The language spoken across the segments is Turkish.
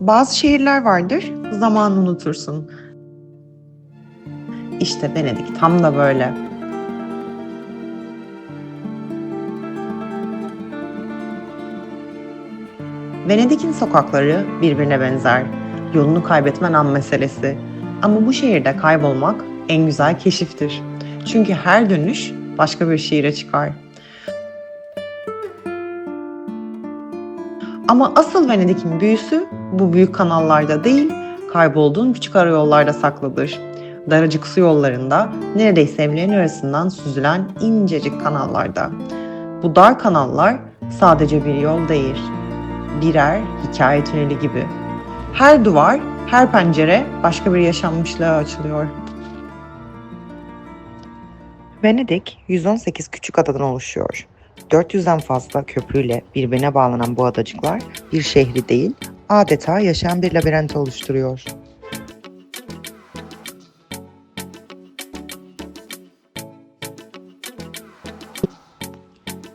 Bazı şehirler vardır, zamanı unutursun. İşte Venedik tam da böyle. Venedik'in sokakları birbirine benzer. Yolunu kaybetmen an meselesi. Ama bu şehirde kaybolmak en güzel keşiftir. Çünkü her dönüş başka bir şehire çıkar. Ama asıl Venedik'in büyüsü bu büyük kanallarda değil, kaybolduğun küçük arayollarda saklıdır. Daracık su yollarında, neredeyse evlerin arasından süzülen incecik kanallarda. Bu dar kanallar sadece bir yol değil, birer hikaye tüneli gibi. Her duvar, her pencere başka bir yaşanmışlığa açılıyor. Venedik 118 küçük adadan oluşuyor. 400'den fazla köprüyle birbirine bağlanan bu adacıklar bir şehri değil, adeta yaşayan bir labirent oluşturuyor.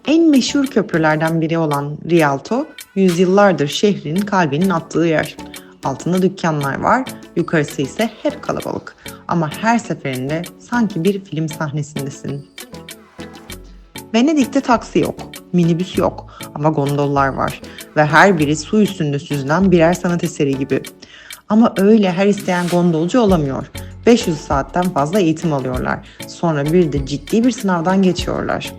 En meşhur köprülerden biri olan Rialto, yüzyıllardır şehrin kalbinin attığı yer. Altında dükkanlar var, yukarısı ise hep kalabalık. Ama her seferinde sanki bir film sahnesindesin. Venedik'te taksi yok, minibüs yok ama gondollar var ve her biri su üstünde süzülen birer sanat eseri gibi. Ama öyle her isteyen gondolcu olamıyor. 500 saatten fazla eğitim alıyorlar. Sonra bir de ciddi bir sınavdan geçiyorlar.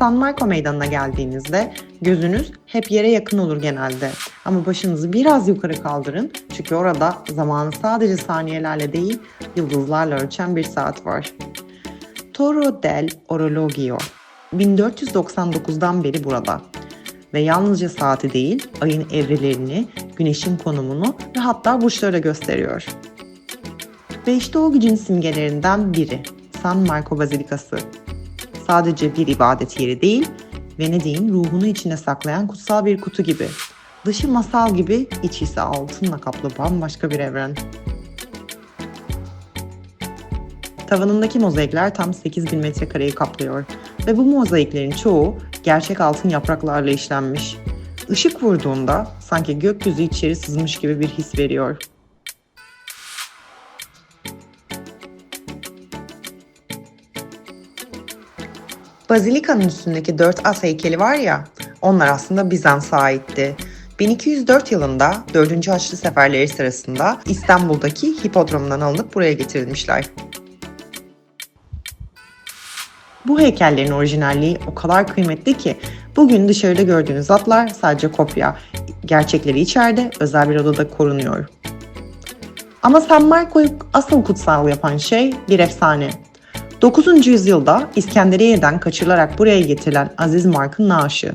San Marco Meydanı'na geldiğinizde gözünüz hep yere yakın olur genelde. Ama başınızı biraz yukarı kaldırın çünkü orada zamanı sadece saniyelerle değil yıldızlarla ölçen bir saat var. Toro del Orologio 1499'dan beri burada ve yalnızca saati değil ayın evrelerini, güneşin konumunu ve hatta burçları da gösteriyor. Ve işte o gücün simgelerinden biri San Marco Bazilikası sadece bir ibadet yeri değil, Venedik'in ruhunu içine saklayan kutsal bir kutu gibi. Dışı masal gibi, içi ise altınla kaplı bambaşka bir evren. Tavanındaki mozaikler tam 8000 metrekareyi kaplıyor ve bu mozaiklerin çoğu gerçek altın yapraklarla işlenmiş. Işık vurduğunda sanki gökyüzü içeri sızmış gibi bir his veriyor. Bazilika'nın üstündeki dört as heykeli var ya, onlar aslında Bizans'a aitti. 1204 yılında 4. Haçlı Seferleri sırasında İstanbul'daki hipodromdan alınıp buraya getirilmişler. Bu heykellerin orijinalliği o kadar kıymetli ki bugün dışarıda gördüğünüz atlar sadece kopya. Gerçekleri içeride özel bir odada korunuyor. Ama San Marco'yu asıl kutsal yapan şey bir efsane. 9. yüzyılda İskenderiye'den kaçırılarak buraya getirilen Aziz Mark'ın naaşı.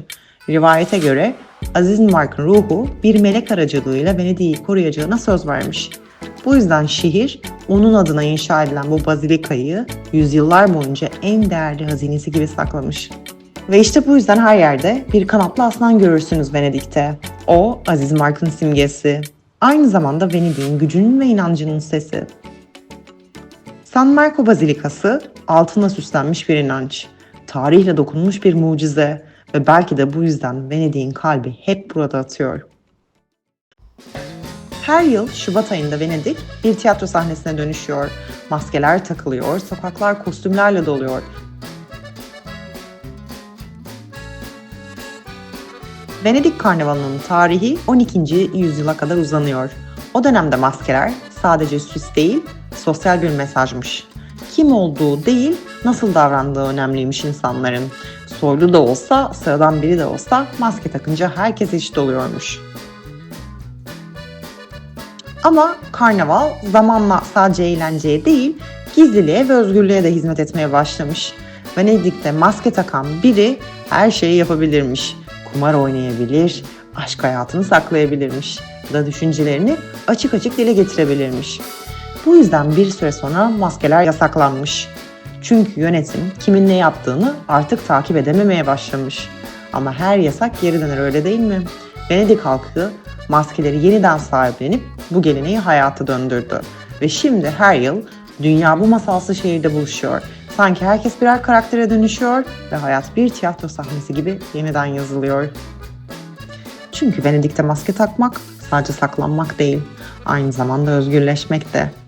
Rivayete göre Aziz Mark'ın ruhu bir melek aracılığıyla Venedik'i koruyacağına söz vermiş. Bu yüzden şehir onun adına inşa edilen bu bazilikayı yüzyıllar boyunca en değerli hazinesi gibi saklamış. Ve işte bu yüzden her yerde bir kanatlı aslan görürsünüz Venedik'te. O Aziz Mark'ın simgesi. Aynı zamanda Venedik'in gücünün ve inancının sesi. San Marco Bazilikası altına süslenmiş bir inanç, tarihle dokunmuş bir mucize ve belki de bu yüzden Venedik'in kalbi hep burada atıyor. Her yıl Şubat ayında Venedik bir tiyatro sahnesine dönüşüyor. Maskeler takılıyor, sokaklar kostümlerle doluyor. Venedik Karnavalı'nın tarihi 12. yüzyıla kadar uzanıyor. O dönemde maskeler sadece süs değil, sosyal bir mesajmış. Kim olduğu değil, nasıl davrandığı önemliymiş insanların. Soylu da olsa, sıradan biri de olsa maske takınca herkes eşit oluyormuş. Ama karnaval zamanla sadece eğlenceye değil, gizliliğe ve özgürlüğe de hizmet etmeye başlamış. Venedik'te maske takan biri her şeyi yapabilirmiş. Kumar oynayabilir, aşk hayatını saklayabilirmiş da düşüncelerini açık açık dile getirebilirmiş. Bu yüzden bir süre sonra maskeler yasaklanmış. Çünkü yönetim kimin ne yaptığını artık takip edememeye başlamış. Ama her yasak geri döner öyle değil mi? Venedik halkı maskeleri yeniden sahiplenip bu geleneği hayata döndürdü. Ve şimdi her yıl dünya bu masalsı şehirde buluşuyor. Sanki herkes birer karaktere dönüşüyor ve hayat bir tiyatro sahnesi gibi yeniden yazılıyor. Çünkü Venedik'te maske takmak sadece saklanmak değil, aynı zamanda özgürleşmek de.